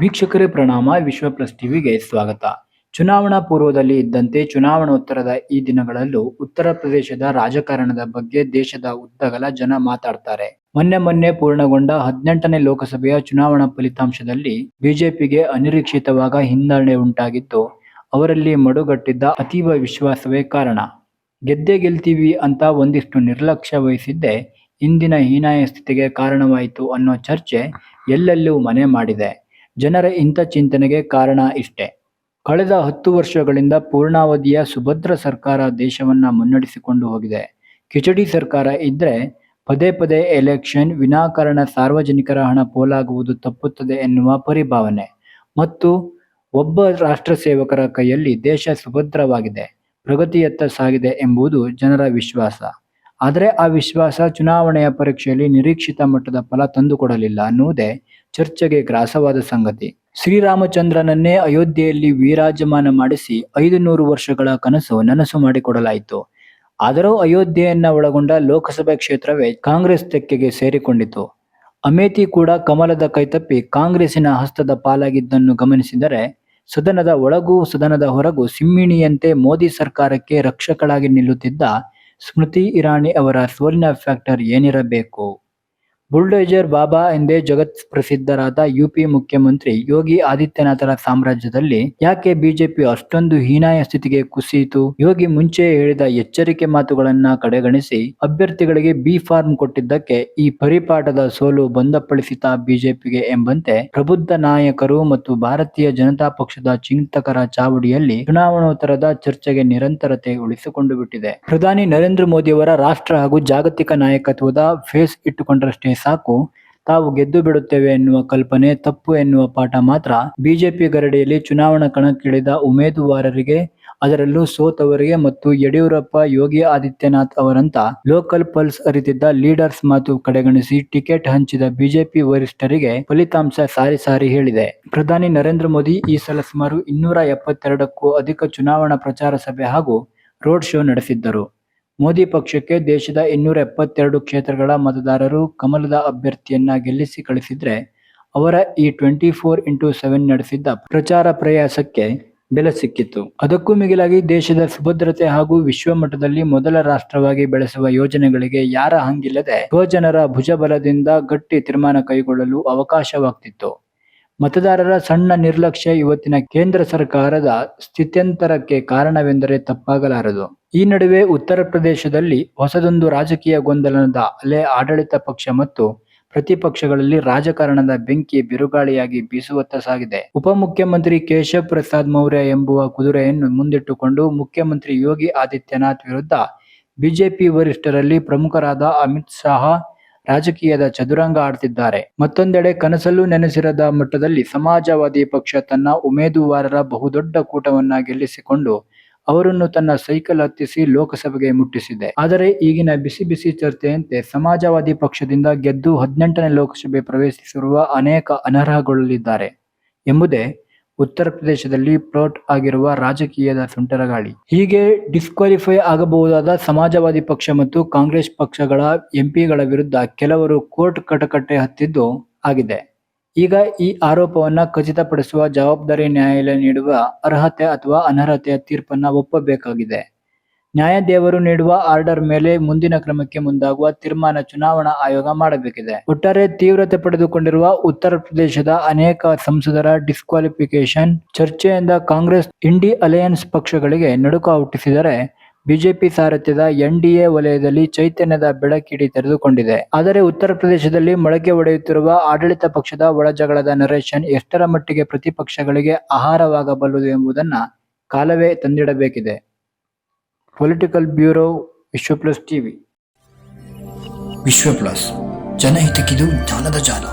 ವೀಕ್ಷಕರೇ ಪ್ರಣಾಮ, ವಿಶ್ವ ಪ್ಲಸ್ ಟಿವಿಗೆ ಸ್ವಾಗತ. ಚುನಾವಣಾ ಪೂರ್ವದಲ್ಲಿ ಇದ್ದಂತೆ ಚುನಾವಣೋತ್ತರದ ಈ ದಿನಗಳಲ್ಲೂ ಉತ್ತರ ಪ್ರದೇಶದ ರಾಜಕಾರಣದ ಬಗ್ಗೆ ದೇಶದ ಉದ್ದಗಲ ಜನ ಮಾತಾಡ್ತಾರೆ. ಮೊನ್ನೆ ಮೊನ್ನೆ ಪೂರ್ಣಗೊಂಡ ಹದಿನೆಂಟನೇ ಲೋಕಸಭೆಯ ಚುನಾವಣಾ ಫಲಿತಾಂಶದಲ್ಲಿ ಬಿಜೆಪಿಗೆ ಅನಿರೀಕ್ಷಿತವಾಗ ಹಿನ್ನಡೆ ಉಂಟಾಗಿದ್ದು ಅವರಲ್ಲಿ ಮಡುಗಟ್ಟಿದ್ದ ಅತೀವ ವಿಶ್ವಾಸವೇ ಕಾರಣ. ಗೆದ್ದೆ ಗೆಲ್ತೀವಿ ಅಂತ ಒಂದಿಷ್ಟು ನಿರ್ಲಕ್ಷ್ಯ ವಹಿಸಿದ್ದೇ ಇಂದಿನ ಹೀನಾಯ ಸ್ಥಿತಿಗೆ ಕಾರಣವಾಯಿತು ಅನ್ನೋ ಚರ್ಚೆ ಎಲ್ಲೆಲ್ಲೂ ಮನೆ ಮಾಡಿದೆ. ಜನರ ಇಂಥ ಚಿಂತನೆಗೆ ಕಾರಣ ಇಷ್ಟೇ. ಕಳೆದ ಹತ್ತು ವರ್ಷಗಳಿಂದ ಪೂರ್ಣಾವಧಿಯ ಸುಭದ್ರ ಸರ್ಕಾರ ದೇಶವನ್ನ ಮುನ್ನಡೆಸಿಕೊಂಡು ಹೋಗಿದೆ. ಕಿಚಡಿ ಸರ್ಕಾರ ಇದ್ರೆ ಪದೇ ಪದೇ ಎಲೆಕ್ಷನ್ ವಿನಾಕಾರಣ ಸಾರ್ವಜನಿಕರ ಹಣ ಪೋಲಾಗುವುದು ತಪ್ಪುತ್ತದೆ ಎನ್ನುವ ಪರಿಭಾವನೆ. ಮತ್ತು ಒಬ್ಬ ರಾಷ್ಟ್ರ ಸೇವಕರ ಕೈಯಲ್ಲಿ ದೇಶ ಸುಭದ್ರವಾಗಿದೆ, ಪ್ರಗತಿಯತ್ತ ಸಾಗಿದೆ ಎಂಬುದು ಜನರ ವಿಶ್ವಾಸ. ಆದರೆ ಆ ವಿಶ್ವಾಸ ಚುನಾವಣೆಯ ಪರೀಕ್ಷೆಯಲ್ಲಿ ನಿರೀಕ್ಷಿತ ಮಟ್ಟದ ಫಲ ತಂದುಕೊಡಲಿಲ್ಲ ಅನ್ನುವುದೇ ಚರ್ಚೆಗೆ ಗ್ರಾಸವಾದ ಸಂಗತಿ. ಶ್ರೀರಾಮಚಂದ್ರನನ್ನೇ ಅಯೋಧ್ಯೆಯಲ್ಲಿ ವಿರಾಜಮಾನ ಮಾಡಿಸಿ ಐದು ನೂರು ವರ್ಷಗಳ ಕನಸು ನನಸು ಮಾಡಿಕೊಡಲಾಯಿತು. ಆದರೂ ಅಯೋಧ್ಯೆಯನ್ನ ಒಳಗೊಂಡ ಲೋಕಸಭೆ ಕ್ಷೇತ್ರವೇ ಕಾಂಗ್ರೆಸ್ ತೆಕ್ಕೆಗೆ ಸೇರಿಕೊಂಡಿತು. ಅಮೇಥಿ ಕೂಡ ಕಮಲದ ಕೈತಪ್ಪಿ ಕಾಂಗ್ರೆಸ್ಸಿನ ಹಸ್ತದ ಪಾಲಾಗಿದ್ದನ್ನು ಗಮನಿಸಿದರೆ ಸದನದ ಒಳಗೂ ಸದನದ ಹೊರಗೂ ಸಿಮ್ಮಿಣಿಯಂತೆ ಮೋದಿ ಸರ್ಕಾರಕ್ಕೆ ರಕ್ಷಕಳಾಗಿ ನಿಲ್ಲುತ್ತಿದ್ದ ಸ್ಮೃತಿ ಇರಾನಿ ಅವರ ಸೋಲಿನ ಫ್ಯಾಕ್ಟರ್ ಏನಿರಬೇಕು? ಬುಲ್ಡೋಜರ್ ಬಾಬಾ ಎಂದೇ ಜಗತ್ ಪ್ರಸಿದ್ಧರಾದ ಯುಪಿ ಮುಖ್ಯಮಂತ್ರಿ ಯೋಗಿ ಆದಿತ್ಯನಾಥರ ಸಾಮ್ರಾಜ್ಯದಲ್ಲಿ ಯಾಕೆ ಬಿಜೆಪಿ ಅಷ್ಟೊಂದು ಹೀನಾಯ ಸ್ಥಿತಿಗೆ ಕುಸಿಯಿತು? ಯೋಗಿ ಮುಂಚೆ ಹೇಳಿದ ಎಚ್ಚರಿಕೆ ಮಾತುಗಳನ್ನ ಕಡೆಗಣಿಸಿ ಅಭ್ಯರ್ಥಿಗಳಿಗೆ ಬಿ ಫಾರ್ಮ್ ಕೊಟ್ಟಿದ್ದಕ್ಕೆ ಈ ಪರಿಪಾಠದ ಸೋಲು ಬಂದಪಡಿಸಿತ ಬಿಜೆಪಿಗೆ ಎಂಬಂತೆ ಪ್ರಬುದ್ಧ ನಾಯಕರು ಮತ್ತು ಭಾರತೀಯ ಜನತಾ ಪಕ್ಷದ ಚಿಂತಕರ ಚಾವಡಿಯಲ್ಲಿ ಚುನಾವಣೋತ್ತರದ ಚರ್ಚೆಗೆ ನಿರಂತರತೆ ಉಳಿಸಿಕೊಂಡು ಬಿಟ್ಟಿದೆ. ಪ್ರಧಾನಿ ನರೇಂದ್ರ ಮೋದಿಯವರ ರಾಷ್ಟ್ರ ಹಾಗೂ ಜಾಗತಿಕ ನಾಯಕತ್ವದ ಫೇಸ್ ಇಟ್ಟುಕೊಂಡರಷ್ಟೇ ಸಾಕು. ತಾವು ಗೆದ್ದು ಬಿಡುತ್ತೇವೆ ಎನ್ನುವ ಕಲ್ಪನೆ, ತಪ್ಪು ಎನ್ನುವ ಪಾಠ ಮಾತ್ರ ಬಿಜೆಪಿ ಗರಡಿಯಲ್ಲಿ ಚುನಾವಣಾ ಕಣಕ್ಕಿಳಿದ ಉಮೇದುವಾರರಿಗೆ ಅದರಲ್ಲೂ ಸೋತವರಿಗೆ ಮತ್ತು ಯಡಿಯೂರಪ್ಪ, ಯೋಗಿ ಆದಿತ್ಯನಾಥ್ ಅವರಂತ ಲೋಕಲ್ ಪಲ್ಸ್ ಅರಿತಿದ್ದ ಲೀಡರ್ಸ್ ಮಾತು ಕಡೆಗಣಿಸಿ ಟಿಕೆಟ್ ಹಂಚಿದ ಬಿಜೆಪಿ ವರಿಷ್ಠರಿಗೆ ಫಲಿತಾಂಶ ಸಾರಿ ಸಾರಿ ಹೇಳಿದೆ. ಪ್ರಧಾನಿ ನರೇಂದ್ರ ಮೋದಿ ಈ ಸಲ ಸುಮಾರು ಇನ್ನೂರ ಎಪ್ಪತ್ತೆರಡಕ್ಕೂ ಅಧಿಕ ಚುನಾವಣಾ ಪ್ರಚಾರ ಸಭೆ ಹಾಗೂ ರೋಡ್ ಶೋ ನಡೆಸಿದ್ದರು. ಮೋದಿ ಪಕ್ಷಕ್ಕೆ ದೇಶದ ಇನ್ನೂರ ಎಪ್ಪತ್ತೆರಡು ಕ್ಷೇತ್ರಗಳ ಮತದಾರರು ಕಮಲದ ಅಭ್ಯರ್ಥಿಯನ್ನ ಗೆಲ್ಲಿಸಿ ಕಳಿಸಿದ್ರೆ ಅವರ ಈ ಟ್ವೆಂಟಿ ಫೋರ್ ಇಂಟು ಸೆವೆನ್ ನಡೆಸಿದ್ದ ಪ್ರಚಾರ ಪ್ರಯಾಸಕ್ಕೆ ಬೆಲೆ ಸಿಕ್ಕಿತ್ತು. ಅದಕ್ಕೂ ಮಿಗಿಲಾಗಿ ದೇಶದ ಸುಭದ್ರತೆ ಹಾಗೂ ವಿಶ್ವಮಟ್ಟದಲ್ಲಿ ಮೊದಲ ರಾಷ್ಟ್ರವಾಗಿ ಬೆಳೆಸುವ ಯೋಜನೆಗಳಿಗೆ ಯಾರ ಹಂಗಿಲ್ಲದೆ ಯುವಜನರ ಭುಜಬಲದಿಂದ ಗಟ್ಟಿ ತೀರ್ಮಾನ ಕೈಗೊಳ್ಳಲು ಅವಕಾಶವಾಗ್ತಿತ್ತು. ಮತದಾರರ ಸಣ್ಣ ನಿರ್ಲಕ್ಷ್ಯ ಇವತ್ತಿನ ಕೇಂದ್ರ ಸರ್ಕಾರದ ಸ್ಥಿತ್ಯಂತರಕ್ಕೆ ಕಾರಣವೆಂದರೆ ತಪ್ಪಾಗಲಾರದು. ಈ ನಡುವೆ ಉತ್ತರ ಪ್ರದೇಶದಲ್ಲಿ ಹೊಸದೊಂದು ರಾಜಕೀಯ ಗೊಂದಲದ ಅಲೆ ಆಡಳಿತ ಪಕ್ಷ ಮತ್ತು ಪ್ರತಿಪಕ್ಷಗಳಲ್ಲಿ ರಾಜಕಾರಣದ ಬೆಂಕಿ ಬಿರುಗಾಳಿಯಾಗಿ ಬೀಸುವತ್ತ ಸಾಗಿದೆ. ಉಪಮುಖ್ಯಮಂತ್ರಿ ಕೇಶವ್ ಪ್ರಸಾದ್ ಮೌರ್ಯ ಎಂಬುವ ಕುದುರೆಯನ್ನು ಮುಂದಿಟ್ಟುಕೊಂಡು ಮುಖ್ಯಮಂತ್ರಿ ಯೋಗಿ ಆದಿತ್ಯನಾಥ್ ವಿರುದ್ಧ ಬಿಜೆಪಿ ವರಿಷ್ಠರಲ್ಲಿ ಪ್ರಮುಖರಾದ ಅಮಿತ್ ಶಾ ರಾಜಕೀಯದ ಚದುರಂಗ ಆಡ್ತಿದ್ದಾರೆ. ಮತ್ತೊಂದೆಡೆ ಕನಸಲ್ಲೂ ನೆನೆಸಿರದ ಮಟ್ಟದಲ್ಲಿ ಸಮಾಜವಾದಿ ಪಕ್ಷ ತನ್ನ ಉಮೇದುವಾರರ ಬಹುದೊಡ್ಡ ಕೂಟವನ್ನ ಗೆಲ್ಲಿಸಿಕೊಂಡು ಅವರನ್ನು ತನ್ನ ಸೈಕಲ್ ಹತ್ತಿಸಿ ಲೋಕಸಭೆಗೆ ಮುಟ್ಟಿಸಿದೆ. ಆದರೆ ಈಗಿನ ಬಿಸಿ ಬಿಸಿ ಚರ್ಚೆಯಂತೆ ಸಮಾಜವಾದಿ ಪಕ್ಷದಿಂದ ಗೆದ್ದು ಹದಿನೆಂಟನೇ ಲೋಕಸಭೆ ಪ್ರವೇಶಿಸಿರುವ ಅನೇಕ ಅನರ್ಹಗೊಳ್ಳಲಿದ್ದಾರೆ. ಎಂಬುದೇ ಉತ್ತರ ಪ್ರದೇಶದಲ್ಲಿ ಪ್ಲಾಟ್ ಆಗಿರುವ ರಾಜಕೀಯದ ಸುಂಟರಗಾಳಿ ಹೀಗೆ ಡಿಸ್ಕ್ವಾಲಿಫೈ ಆಗಬಹುದಾದ ಸಮಾಜವಾದಿ ಪಕ್ಷ ಮತ್ತು ಕಾಂಗ್ರೆಸ್ ಪಕ್ಷಗಳ ಎಂಪಿಗಳ ವಿರುದ್ಧ ಕೆಲವರು ಕೋರ್ಟ್ ಕಟಕಟ್ಟೆ ಹತ್ತಿದ್ದು ಆಗಿದೆ. ಈಗ ಈ ಆರೋಪವನ್ನ ಖಚಿತಪಡಿಸುವ ಜವಾಬ್ದಾರಿ ನ್ಯಾಯಾಲಯ ನೀಡುವ ಅರ್ಹತೆ ಅಥವಾ ಅನರ್ಹತೆಯ ತೀರ್ಪನ್ನ ಒಪ್ಪಬೇಕಾಗಿದೆ. ನ್ಯಾಯದೇವರು ನೀಡುವ ಆರ್ಡರ್ ಮೇಲೆ ಮುಂದಿನ ಕ್ರಮಕ್ಕೆ ಮುಂದಾಗುವ ತೀರ್ಮಾನ ಚುನಾವಣಾ ಆಯೋಗ ಮಾಡಬೇಕಿದೆ. ಒಟ್ಟಾರೆ ತೀವ್ರತೆ ಪಡೆದುಕೊಂಡಿರುವ ಉತ್ತರ ಪ್ರದೇಶದ ಅನೇಕ ಸಂಸದರ ಡಿಸ್ಕ್ವಾಲಿಫಿಕೇಶನ್ ಚರ್ಚೆಯಿಂದ ಕಾಂಗ್ರೆಸ್, ಇಂಡಿ ಅಲಯನ್ಸ್ ಪಕ್ಷಗಳಿಗೆ ನಡುಕ ಹುಟ್ಟಿಸಿದರೆ ಬಿಜೆಪಿ ಸಾರಥ್ಯದ ಎನ್ಡಿಎ ವಲಯದಲ್ಲಿ ಚೈತನ್ಯದ ಬೆಳಕಿಡಿ ತೆರೆದುಕೊಂಡಿದೆ. ಆದರೆ ಉತ್ತರ ಪ್ರದೇಶದಲ್ಲಿ ಮೊಳಕೆ ಒಡೆಯುತ್ತಿರುವ ಆಡಳಿತ ಪಕ್ಷದ ಒಳಜಗಳದ ನರೇಶನ್ ಎಷ್ಟರ ಮಟ್ಟಿಗೆ ಪ್ರತಿಪಕ್ಷಗಳಿಗೆ ಆಹಾರವಾಗಬಲ್ಲದು ಎಂಬುದನ್ನ ಕಾಲವೇ ತಂದಿಡಬೇಕಿದೆ. Political bureau Vishwa plus TV Vishwa plus ಜನಹಿತಕ್ಕಿದು ಜ್ಞಾನದ ಜಾಲ